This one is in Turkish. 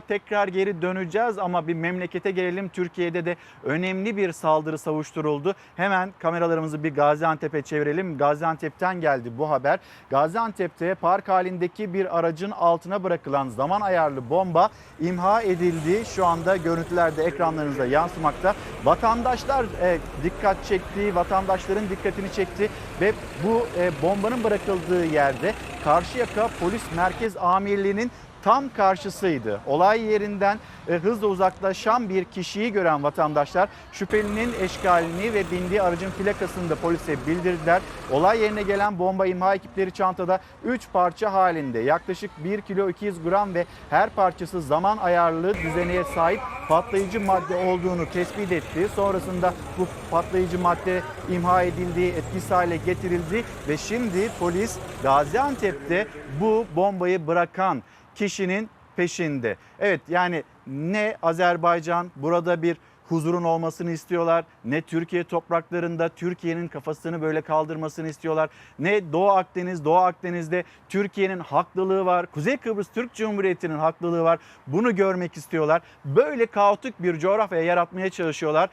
tekrar geri döneceğiz ama bir memlekete gelelim. Türkiye'de de önemli bir saldırı savuşturuldu. Hemen kameralarımızı bir Gaziantep'e çevirelim. Gaziantep'ten geldi bu haber. Gaziantep'te park halindeki bir aracın altına bırakılan zaman ayarlı bomba imha edildi. Şu anda görüntülerde ekranlarınıza yansımakta. Vatandaşlar e, dikkat çekti, vatandaşların dikkatini çekti ve bu e, bombanın bırakıldığı yerde Karşıyaka Polis Merkez Amirliği'nin tam karşısıydı. Olay yerinden e, hızla uzaklaşan bir kişiyi gören vatandaşlar şüphelinin eşkalini ve bindiği aracın plakasını da polise bildirdiler. Olay yerine gelen bomba imha ekipleri çantada 3 parça halinde yaklaşık 1 kilo 200 gram ve her parçası zaman ayarlı düzeneye sahip patlayıcı madde olduğunu tespit etti. Sonrasında bu patlayıcı madde imha edildi, etkisiz hale getirildi ve şimdi polis Gaziantep'te bu bombayı bırakan kişinin peşinde. Evet yani ne Azerbaycan burada bir huzurun olmasını istiyorlar. Ne Türkiye topraklarında Türkiye'nin kafasını böyle kaldırmasını istiyorlar. Ne Doğu Akdeniz, Doğu Akdeniz'de Türkiye'nin haklılığı var. Kuzey Kıbrıs Türk Cumhuriyeti'nin haklılığı var. Bunu görmek istiyorlar. Böyle kaotik bir coğrafya yaratmaya çalışıyorlar.